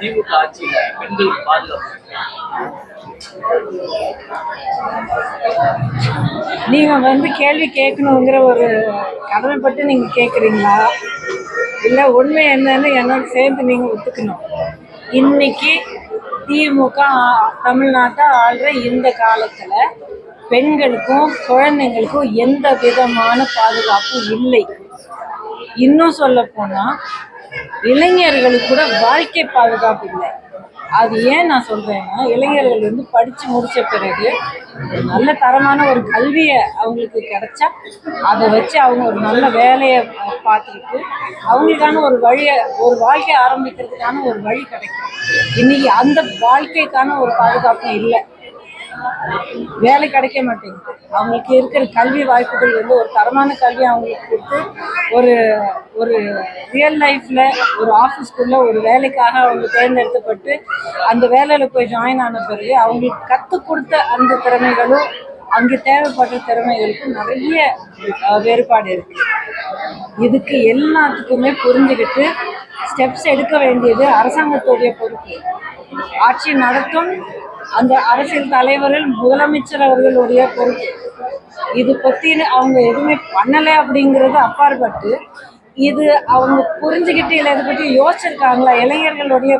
திமுக ஆட்சியில பெண்கள் பாதுகாப்பு. நீங்க வந்து கேள்வி கேட்கணுங்கிற ஒரு கடமைப்பட்டு நீங்க கேக்குறீங்களா? இல்ல உண்மை என்னன்னு என்னோட சேர்ந்து நீங்க ஒத்துக்கணும். இன்னைக்கு திமுக தமிழ்நாட்டை ஆள்ற இந்த காலத்துல பெண்களுக்கும் குழந்தைங்களுக்கும் எந்த விதமான பாதுகாப்பும் இல்லை. இன்னும் சொல்ல போனா இளைஞர்களுக்கு கூட வாழ்க்கை பாதுகாப்பு இல்லை. அது ஏன் நான் சொல்கிறேன்னா இளைஞர்கள் வந்து படித்து முடித்த பிறகு நல்ல தரமான ஒரு கல்வியை அவங்களுக்கு கிடைச்சா அதை வச்சு அவங்க ஒரு நல்ல வேலையை பார்த்துக்கிட்டு அவங்களுக்கான ஒரு வழியை ஒரு வாழ்க்கையை ஆரம்பிக்கிறதுக்கான ஒரு வழி கிடைக்கும். இன்றைக்கி அந்த வாழ்க்கைக்கான ஒரு பாதுகாப்பும் இல்லை. வேலை கிடைக்க மாட்டேங்குது. அவங்களுக்கு இருக்கிற கல்வி வாய்ப்புகள் வந்து ஒரு தரமான கல்வி அவங்களுக்கு கொடுத்து ஒரு ஒரு ரியல் லைஃப்பில் ஒரு ஆஃபீஸ்க்குள்ளே ஒரு வேலைக்காக அவங்க தேர்ந்தெடுக்கப்பட்டு அந்த வேலையில் போய் ஜாயின் ஆன பிறகு அவங்களுக்கு கற்றுக் கொடுத்த அந்த திறமைகளும் அங்கே தேவைப்படுற திறமைகளுக்கும் நிறைய வேறுபாடு இருக்குது இதுக்கு எல்லாத்துக்குமே புரிஞ்சுக்கிட்டு ஸ்டெப்ஸ் எடுக்க வேண்டியது அரசாங்கத்துடைய பொறுப்பு. ஆட்சி நடத்தும் அந்த அரசியல் தலைவர்கள் முதலமைச்சர் அவர்களுடைய பொறுப்பு. இது பற்றின அவங்க எதுவுமே பண்ணலை அப்படிங்கிறது அப்பாற்பட்டு இது அவங்க புரிஞ்சுக்கிட்டு இல்லை இதை பற்றி யோசிச்சிருக்காங்களா? இளைஞர்களுடைய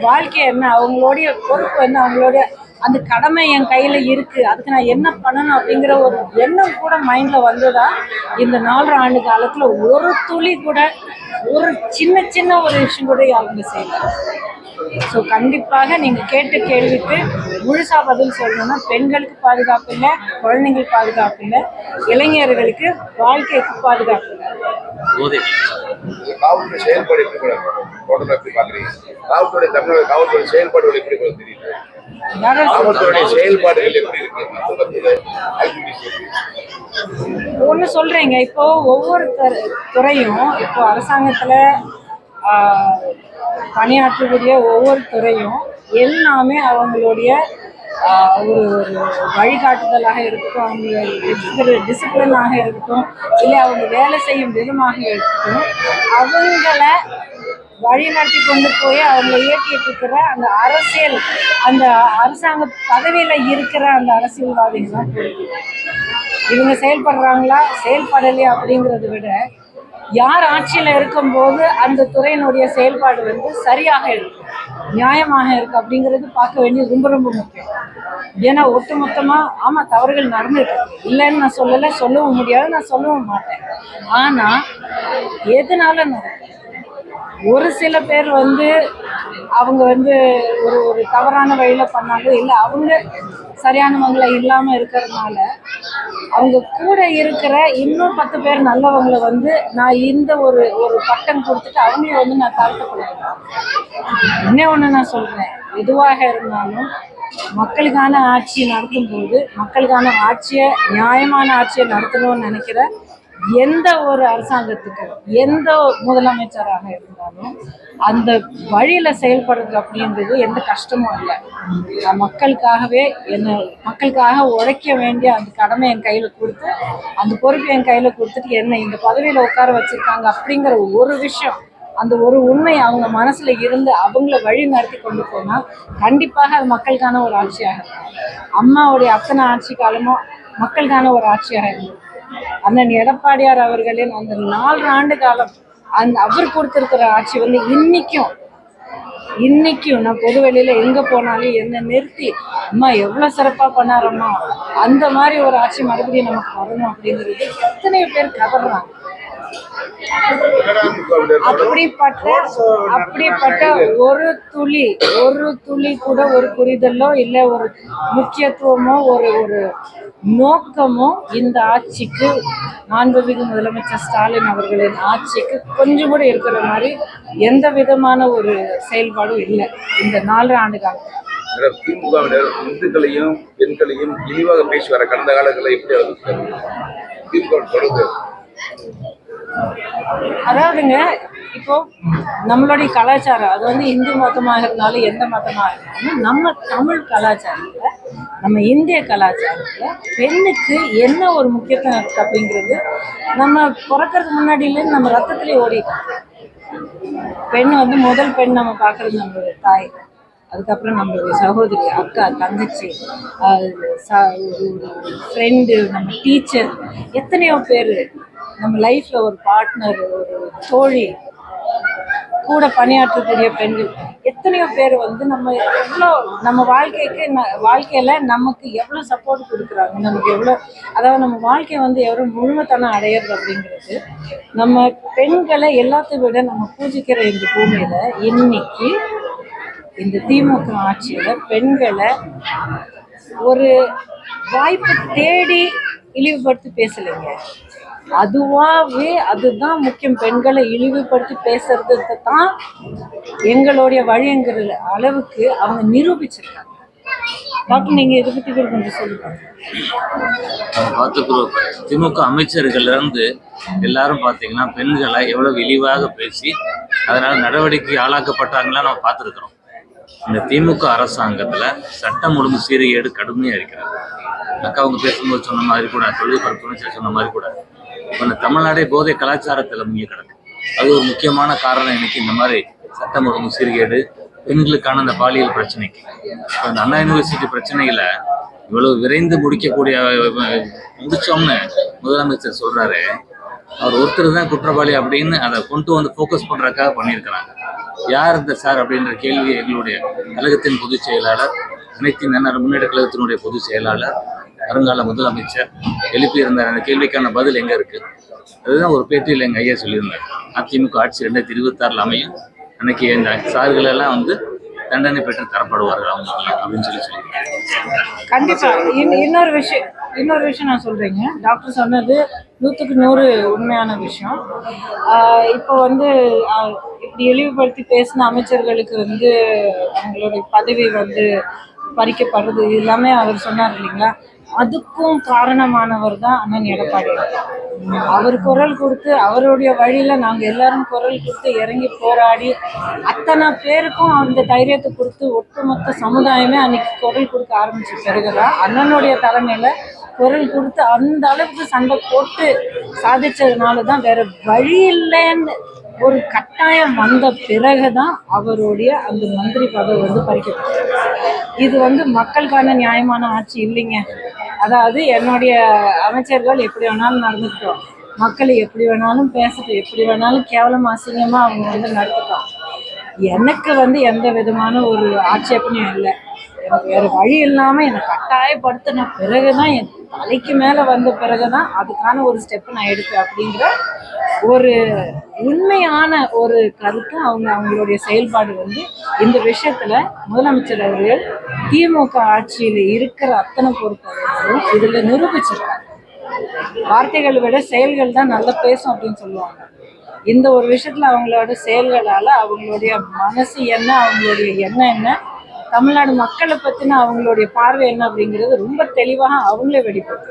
வாழ்க்கை என்ன? அவங்களுடைய பொறுப்பு என்ன? அவங்களுடைய அந்த கடமை என் கையில் இருக்கு. அதுக்கு நான் என்ன பண்ணணும் அப்படிங்கிற ஒரு எண்ணம் கூட மைண்ட்ல வந்ததா இந்த நாலரை ஆண்டு காலத்துல ஒரு துளி கூட ஒரு சின்ன சின்ன ஒரு விஷயம் கூட அவங்க செய்யல. ஸோ கண்டிப்பாக நீங்க கேட்ட கேள்விக்கு முழுசா பதில் சொல்லணும்னா பெண்களுக்கு பாதுகாப்பு இல்லை குழந்தைங்களுக்கு பாதுகாப்பு இல்லை இளைஞர்களுக்கு வாழ்க்கைக்கு பாதுகாப்பு இல்லை. காவல்துறை செயல்பாடு எப்படி காவல்துறை தமிழ்நாடு காவல்துறை செயல்பாடுகள் எப்படி தெரியுது? ஒன்று சொல்கிறேங்க இப்போ ஒவ்வொரு துற- துறையும் இப்போ அரசாங்கத்தில் பணியாற்றக்கூடிய ஒவ்வொரு துறையும் எல்லாமே அவங்களுடைய ஒரு ஒரு வழிகாட்டுதலாக இருக்கட்டும் அவங்க டிசிப்ளினாக இருக்கட்டும் இல்லை அவங்க வேலை செய்யும் விதமாக இருக்கட்டும் அவங்கள வழிநடத்தி கொண்டு போய் அவங்க இயக்கிட்டு இருக்கிற அந்த அரசியல் அந்த அரசாங்க பதவியில் இருக்கிற அந்த அரசியல்வாதிகள் தான் இவங்க செயல்படுறாங்களா? செயல்படலையா அப்படிங்கிறத விட யார் ஆட்சியில் இருக்கும்போது அந்த துறையினுடைய செயல்பாடு வந்து சரியாக இருக்கு நியாயமாக இருக்கு அப்படிங்கிறது பார்க்க வேண்டியது ரொம்ப ரொம்ப முக்கியம். ஏன்னா ஒட்டுமொத்தமாக ஆமாம் தவறுகள் நடந்துருக்கு இல்லைன்னு நான் சொல்லலை சொல்லவும் முடியாது நான் சொல்லவும் மாட்டேன். ஆனால் எதனால நடக்கும் ஒரு சில பேர் வந்து அவங்க வந்து ஒரு ஒரு தவறான வழியில் பண்ணாங்க. இல்லை அவங்க சரியானவங்கள இல்லாமல் இருக்கிறதுனால அவங்க கூட இருக்கிற இன்னும் பத்து பேர் நல்லவங்களை வந்து நான் இந்த ஒரு ஒரு பட்டம் கொடுத்துட்டு அவங்கள வந்து நான் தாழ்த்தப்படுறேன் என்ன ஒன்று நான் சொல்கிறேன் எதுவாக இருந்தாலும் மக்களுக்கான ஆட்சி நடத்தும்போது மக்களுக்கான ஆட்சியை நியாயமான ஆட்சியை நடத்தணும்னு நினைக்கிற எந்த ஒரு அரசாங்கத்துக்கு எந்த முதலமைச்சராக இருந்தாலும் அந்த வழியில செயல்படுறது அப்படின்றது எந்த கஷ்டமும் இல்லை. நான் மக்களுக்காகவே என்ன மக்களுக்காக உழைக்க வேண்டிய அந்த கடமை என் கையில கொடுத்து அந்த பொறுப்பு என் கையில கொடுத்துட்டு என்னை இந்த பதவியில உட்கார வச்சிருக்காங்க அப்படிங்கிற ஒரு விஷயம் அந்த ஒரு உண்மை அவங்க மனசுல இருந்து அவங்கள வழி நடத்தி கொண்டு போனா கண்டிப்பாக அது மக்களுக்கான ஒரு ஆட்சியாக இருக்கும். அம்மாவுடைய அத்தனை ஆட்சி காலமும் மக்களுக்கான ஒரு ஆட்சியாக இருந்தது. அண்ணன் எடப்பாடியார் அவர்களின் அந்த நாலு ஆண்டு காலம் அந்த அவர் கொடுத்துருக்கிற ஆட்சி வந்து இன்னைக்கும் இன்னைக்கும் நான் பொது வெளியில எங்க போனாலும் என்ன நிறுத்தி அம்மா எவ்வளவு சிறப்பா பண்ணாரம்மா. அந்த மாதிரி ஒரு ஆட்சி மறுபடியும் நமக்கு வரணும் அப்படிங்கிறது எத்தனையோ பேர் கதறாங்க. அப்படிப்பட்ட அப்படிப்பட்ட ஒரு துளி ஒரு துளி கூட ஒரு புரிதலோ இல்லை ஒரு முக்கியத்துவமோ ஒரு ஒரு நோக்கமோ இந்த ஆட்சிக்கு மாண்புமிகு முதலமைச்சர் ஸ்டாலின் அவர்களின் ஆட்சிக்கு கொஞ்சம் கூட இருக்கிற மாதிரி எந்த விதமான ஒரு செயல்பாடும் இல்லை. இந்த நாலு ஆண்டு காலத்தில் திமுகவினர் இந்துக்களையும் பெண்களையும் இழிவாக பேசி வர கடந்த காலங்களில் எப்படி திமுக தொடர்ந்து அதாவதுங்க இப்போ நம்மளுடைய கலாச்சாரம் அது வந்து இந்து மதமாக இருந்தாலும் எந்த மதமாக இருந்தாலும் நம்ம தமிழ் கலாச்சாரத்தில் நம்ம இந்திய கலாச்சாரத்தில் பெண்ணுக்கு என்ன ஒரு முக்கியத்துவம் இருக்குது அப்படிங்கிறது நம்ம பிறக்கறதுக்கு முன்னாடியிலேருந்து நம்ம ரத்தத்திலே ஓடிட்டோம் பெண் வந்து முதல் பெண் நம்ம பார்க்குறது நம்மளுடைய தாய் அதுக்கப்புறம் நம்மளுடைய சகோதரி அக்கா தங்கச்சி ஃப்ரெண்டு நம்ம டீச்சர் எத்தனையோ பேர் நம்ம லைஃப்பில் ஒரு பார்ட்னர் ஒரு தோழி கூட பணியாற்றக்கூடிய பெண்கள் எத்தனையோ பேர் வந்து நம்ம எவ்வளோ நம்ம வாழ்க்கைக்கு ந- வாழ்க்கையில் நமக்கு எவ்வளோ சப்போர்ட் கொடுக்குறாங்க நமக்கு எவ்வளோ அதாவது நம்ம வாழ்க்கையை வந்து எவ்வளோ முழுமைத்தனம் அடையிறது அப்படிங்கிறது நம்ம பெண்களை எல்லாத்தையும் விட நம்ம பூஜிக்கிற இந்த பூமியில் இன்னைக்கு இந்த திமுக ஆட்சியில் பெண்களை ஒரு வாய்ப்பு தேடி இழிவுபடுத்தி பேசலைங்க. அதுவாகவே அதுதான் முக்கியம். பெண்களை இழிவுபடுத்தி பேசுறது தான் எங்களுடைய வழிங்கிற அளவுக்கு அவங்க நிரூபிச்சிருக்காங்க. டாக்டர் நீங்க இதை பத்தி கூட கொஞ்சம் சொல்லுங்க. திமுக அமைச்சர்கள் இருந்து எல்லாரும் பார்த்தீங்கன்னா பெண்களை எவ்வளவு இழிவாக பேசி அதனால நடவடிக்கை ஆளாக்கப்பட்டாங்களா நம்ம பார்த்துருக்குறோம். இந்த திமுக அரசாங்கத்துல சட்டம் ஒழுங்கு சீர்கேடு கடுமையா இருக்கிறது. அக்கா அவங்க பேசும்போது சொன்ன மாதிரி கூட தொழில் பரப்புன்னு சொன்ன மாதிரி கூட இப்போ இந்த தமிழ்நாடே போதை கலாச்சாரத்தில் முங்கி கிடக்கு. அது ஒரு முக்கியமான காரணம் இன்னைக்கு இந்த மாதிரி சட்டம் ஒழுங்கு சீர்கேடு பெண்களுக்கான அந்த பாலியல் பிரச்சனைக்கு. இப்போ அந்த அண்ணா யூனிவர்சிட்டி பிரச்சனையில் இவ்வளவு விரைந்து முடிக்கக்கூடிய முடிச்சோம்னு முதலமைச்சர் சொல்றாரு. அவர் ஒருத்தர் தான் குற்றவாளி அப்படின்னு அதை கொண்டு வந்து ஃபோக்கஸ் பண்றதுக்காக பண்ணியிருக்கிறாங்க. யார் இந்த சார் அப்படின்ற கேள்வி எங்களுடைய கழகத்தின் பொதுச் செயலாளர் அனைத்து நன்னர் முன்னேற்ற கழகத்தினுடைய பொதுச் செயலாளர் வருங்கால முதலமைச்சர் எழுப்பியிருந்தார் அந்த கேள்விக்கான பதில் எங்கே இருக்குது அதுதான் ஒரு பேட்டியில் எங்கள் ஐயா சொல்லியிருந்தார். அதிமுக ஆட்சி ரெண்டாயிரத்தி இருபத்தாறில் அமையும். அன்னைக்கு இந்த சார்களெல்லாம் வந்து தண்டனை பெற்று தரப்படுவார்கள் அவங்க அப்படின்னு சொல்லி சொல்லியிருக்காங்க கண்டிப்பா. இன்னொரு விஷயம் இன்னொரு விஷயம் நான் சொல்றேங்க. டாக்டர் சொன்னது நூற்றுக்கு நூறு உண்மையான விஷயம். இப்போ வந்து இப்படி இழிவுபடுத்தி பேசின அமைச்சர்களுக்கு வந்து அவங்களுடைய பதவி வந்து பறிக்கப்படுறது இது எல்லாமே அவர் சொன்னார் இல்லைங்களா? அதுக்கும் காரணமானவர் தான் அண்ணன் எடப்பாடி. அவர் குரல் கொடுத்து அவருடைய வழியில நாங்க எல்லாரும் குரல் கொடுத்து இறங்கி போராடி அத்தனை பேருக்கும் அந்த தைரியத்தை கொடுத்து ஒட்டுமொத்த சமுதாயமே அன்னைக்கு குரல் கொடுக்க ஆரம்பிச்ச பிறகுதான் அண்ணனுடைய தலைமையில குரல் கொடுத்து அந்த அளவுக்கு சண்டை போட்டு சாதிச்சதுனால தான் வேற வழி இல்லைன்னு ஒரு கட்டாயம் வந்த பிறகுதான் அவருடைய அந்த மந்திரி பதவி வந்து பறிக்கப்பட்டது. இது வந்து மக்களுக்கான நியாயமான ஆட்சி இல்லைங்க. அதாவது என்னுடைய அமைச்சர்கள் எப்படி வேணாலும் நடந்துக்கிட்டோம். மக்களை எப்படி வேணாலும் பேசட்டும் எப்படி வேணாலும் கேவலம் அசிங்கமாக அவங்க வந்து நடத்துட்டோம் எனக்கு வந்து எந்த விதமான ஒரு ஆட்சேபனையும் இல்லை. எனக்கு வேறு வழி இல்லாமல் என்னை கட்டாயப்படுத்தின பிறகுதான் என் தலைக்கு மேலே வந்த பிறகுதான் அதுக்கான ஒரு ஸ்டெப்பு நான் எடுப்பேன் அப்படிங்கிற ஒரு உண்மையான ஒரு கருத்து அவங்க அவங்களுடைய செயல்பாடு வந்து இந்த விஷயத்துல முதலமைச்சர் அவர்கள் திமுக ஆட்சியில் இருக்கிற அத்தனை பொறுத்தவரைக்கும் இதில் நிரூபிச்சிருக்காங்க. வார்த்தைகளை விட செயல்கள் தான் நல்லா பேசும் அப்படின்னு சொல்லுவாங்க. இந்த ஒரு விஷயத்துல அவங்களோட செயல்களால் அவங்களுடைய மனசு என்ன அவங்களுடைய எண்ணம் என்ன தமிழ்நாடு மக்களை பத்தின அவங்களுடைய பார்வை என்ன அப்படிங்கிறது ரொம்ப தெளிவாக அவங்களே வெளிப்படுத்து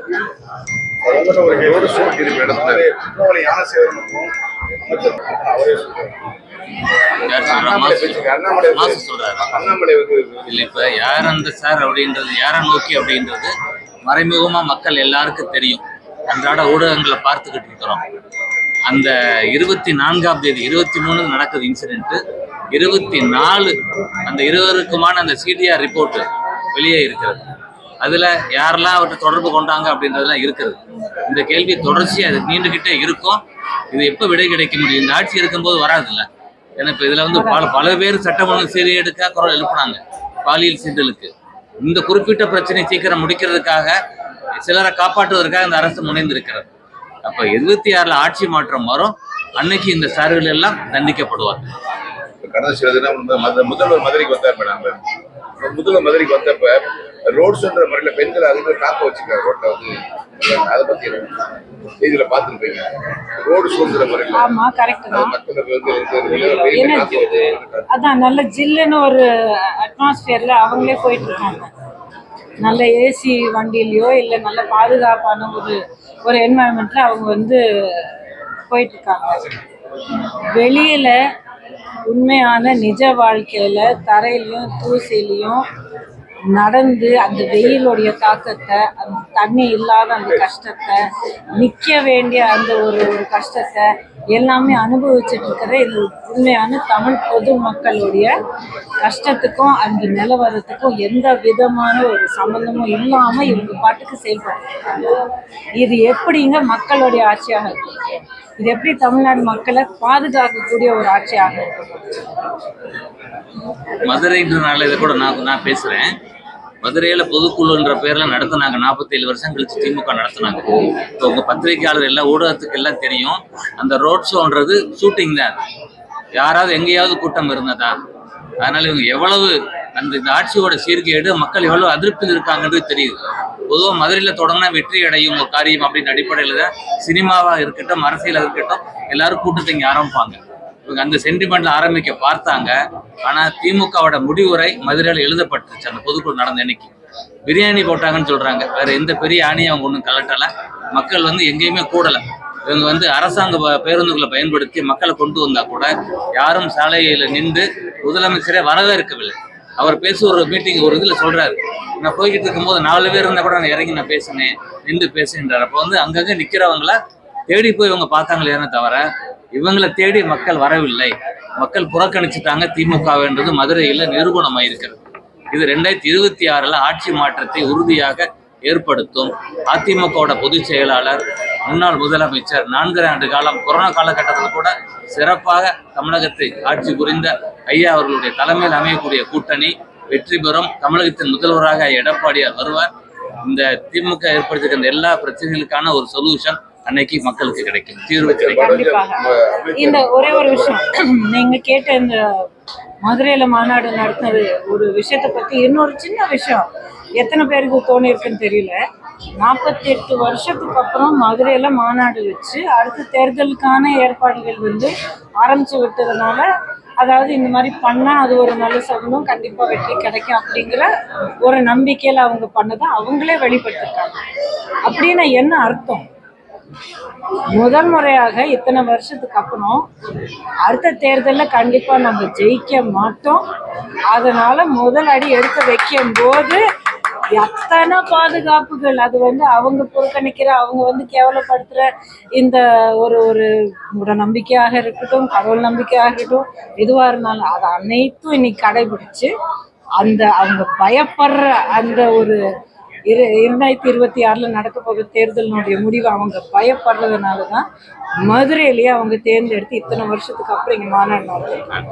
இல்ல இப்ப யார் அந்த சார் அப்படின்றது யாரை நோக்கி அப்படின்றது மறைமுகமா மக்கள் எல்லாருக்கும் தெரியும் அன்றாட ஊடகங்களை பார்த்துக்கிட்டு இருக்கிறோம் அந்த இருபத்தி நான்காம் தேதி இருபத்தி மூணு நடக்குது இன்சிடென்ட்டு இருபத்தி நாலு அந்த இருவருக்குமான அந்த சிடிஆர் ரிப்போர்ட்டு வெளியே இருக்கிறது. அதில் யாரெல்லாம் அவர்கிட்ட தொடர்பு கொண்டாங்க அப்படின்றதெல்லாம் இருக்கிறது. இந்த கேள்வி தொடர்ச்சியாக அது நீண்டுகிட்டே இருக்கும். இது எப்போ விடை கிடைக்க முடியும்? இந்த ஆட்சி இருக்கும்போது வராதுல்ல. ஏன்னா இப்போ இதில் வந்து பல பல பேர் சட்டமன்ற சீரியடுக்காக குரல் எழுப்புனாங்க. பாலியல் சீண்டலுக்கு இந்த குறிப்பிட்ட பிரச்சனை சீக்கிரம் முடிக்கிறதுக்காக சிலரை காப்பாற்றுவதற்காக இந்த அரசு முனைந்திருக்கிறது. அப்ப இருபத்தி ஆறுல ஆட்சி மாற்றம் வரும். அன்னைக்கு இந்த சார்கள் எல்லாம் தண்டிக்கப்படுவாங்க கடந்த சில தினம் முதல்வர் மதுரைக்கு வந்தார் மேடம் முதல்வர் மதுரைக்கு வந்தப்ப ரோட் ஷோன்ற முறையில பெண்களை அதிக காக்க வச்சுக்காரு ரோட்ல வந்து அதை பத்தி? செய்தியில பார்த்துருப்பீங்க? ரோடு ஷோன்ற முறையில ஆமா கரெக்ட் தான். அதான் நல்ல ஜில்லுன்னு ஒரு அட்மாஸ்பியர்ல அவங்களே போயிட்டு இருக்காங்க. நல்ல ஏசி வண்டியிலையோ இல்லை நல்ல பாதுகாப்பான ஒரு ஒரு என்வாயன்மெண்ட்டில் அவங்க வந்து போயிட்டுருக்காங்க. வெளியில் உண்மையான நிஜ வாழ்க்கையில் தரையிலையும் தூசிலையும் நடந்து அந்த வெயிலுடைய தாக்கத்தை அந்த தண்ணி இல்லாத அந்த கஷ்டத்தை நிற்க வேண்டிய அந்த ஒரு ஒரு கஷ்டத்தை எல்லாமே அனுபவிச்சுட்டு இருக்கிற இது உண்மையான தமிழ் பொது மக்களுடைய கஷ்டத்துக்கும் அந்த நிலவரத்துக்கும் எந்த விதமான ஒரு சம்மந்தமும் இல்லாமல் இவங்க பாட்டுக்கு செயல்படுறாங்க. இது எப்படிங்க மக்களுடைய ஆட்சியாக இருக்கு? இது எப்படி தமிழ்நாடு மக்களை பாதுகாக்கக்கூடிய ஒரு ஆட்சியாக இருக்கும்? மதுரைன்றனால இதை கூட நான் நான் பேசுறேன். மதுரையில் பொதுக்குழுன்ற பேரில் நடத்துனாங்க. நாற்பத்தேழு வருஷம் கழிச்சு திமுக நடத்துனாங்க. இப்போ உங்கள் பத்திரிகையாளர் எல்லாம் ஊடகத்துக்கு எல்லாம் தெரியும். அந்த ரோட் ஷோன்றது ஷூட்டிங் தான். யாராவது எங்கேயாவது கூட்டம் இருந்ததா? அதனால இவங்க எவ்வளவு அந்த இந்த ஆட்சியோட சீர்கேடு மக்கள் எவ்வளவு அதிருப்தியில் இருக்காங்கன்றது தெரியுது. பொதுவாக மதுரையில் தொடங்கினா வெற்றி அடையும் ஒரு காரியம் அப்படின்னு அடிப்படையில் தான் சினிமாவாக இருக்கட்டும் அரசியலாக இருக்கட்டும் எல்லாரும் கூட்டத்தை இங்கே ஆரம்பிப்பாங்க. இவங்க அந்த சென்டிமெண்ட்ல ஆரம்பிக்க பார்த்தாங்க. ஆனா திமுகவோட முடிவுரை மதுரையில் எழுதப்பட்டுருச்சு. அந்த பொதுக்குழு நடந்த இன்னைக்கு பிரியாணி போட்டாங்கன்னு சொல்றாங்க. வேற எந்த பெரிய ஆணையும் அவங்க ஒன்றும் கலட்டல. மக்கள் வந்து எங்கேயுமே கூடல. இவங்க வந்து அரசாங்க பேருந்துகளை பயன்படுத்தி மக்களை கொண்டு வந்தா கூட யாரும் சாலையில் நின்று முதலமைச்சரே வரவேற்கவில்லை. அவர் பேச ஒரு மீட்டிங் ஒரு இதில் சொல்கிறாரு நான் போய்கிட்டு இருக்கும்போது நாலு பேர் இருந்தால் கூட நான் இறங்கி நான் பேசினேன் நின்று பேசுகின்றார் அப்போ வந்து அங்கங்கே நிற்கிறவங்கள தேடி போய் இவங்க பார்த்தாங்களே தவிர இவங்களை தேடி மக்கள் வரவில்லை. மக்கள் புறக்கணிச்சுட்டாங்க திமுகவென்றது மதுரையில் நிரூபணமாயிருக்கிறது. இது ரெண்டாயிரத்தி இருபத்தி ஆறில் ஆட்சி மாற்றத்தை உறுதியாக ஏற்படுத்தும். அதிமுகவோட பொதுச் செயலாளர் முன்னாள் முதலமைச்சர் நான்கரை ஆண்டு காலம் கொரோனா காலகட்டத்தில் கூட சிறப்பாக தமிழகத்தை ஆட்சி புரிந்த ஐயா அவர்களுடைய தலைமையில் அமையக்கூடிய கூட்டணி வெற்றி பெறும். தமிழகத்தின் முதல்வராக எடப்பாடியார் வருவார். இந்த திமுக ஏற்படுத்திருக்கின்ற எல்லா பிரச்சனைகளுக்கான ஒரு சொல்யூஷன் அன்னைக்கு மக்களுக்கு கிடைக்கும் தீர்வு கிடைக்கும். கண்டிப்பாக. இந்த ஒரே ஒரு விஷயம். நீங்க கேட்ட இந்த மதுரையில மாநாடு நடத்தினது ஒரு விஷயத்தை பத்தி இன்னொரு சின்ன விஷயம். எத்தனை பேருக்கு தோணி இருக்குன்னு தெரியல. நாற்பத்தி எட்டு வருஷத்துக்கு அப்புறம் மதுரையில மாநாடு வச்சு அடுத்த தேர்தலுக்கான ஏற்பாடுகள் வந்து ஆரம்பிச்சு விட்டதுனால அதாவது இந்த மாதிரி பண்ணா அது ஒரு நல்ல சகுனம் கண்டிப்பா வெற்றி கிடைக்கும் அப்படிங்கிற ஒரு நம்பிக்கையில அவங்க பண்ணதை அவங்களே வெளிப்படுத்திருக்காங்க. அப்படின்னு என்ன அர்த்தம்? முதல் முறையாக இத்தனை வருஷத்துக்கு அப்புறம் அடுத்த தேர்தலில் கண்டிப்பாக நம்ம ஜெயிக்க மாட்டோம். அதனால் முதல் அடி எடுத்து வைக்கும் போது எத்தனை பாதுகாப்புகள்? அது வந்து அவங்க புறக்கணிக்கிற அவங்க வந்து கேவலப்படுத்துற இந்த ஒரு ஒரு மூட நம்பிக்கையாக இருக்கட்டும் கடவுள் நம்பிக்கையாக இருக்கட்டும் எதுவாக இருந்தாலும் அதை அனைத்தும் இன்னைக்கு கடைபிடிச்சு அந்த அவங்க பயப்படுற அந்த ஒரு இரு இரண்டாயிரத்தி இருபத்தி ஆறில் நடக்க போகிற தேர்தலினுடைய முடிவு அவங்க பயப்படுறதுனால தான் மதுரையிலேயே அவங்க தேர்ந்தெடுத்து இத்தனை வருஷத்துக்கு அப்புறம் இங்கே மாநாடு நடத்திருக்காங்க.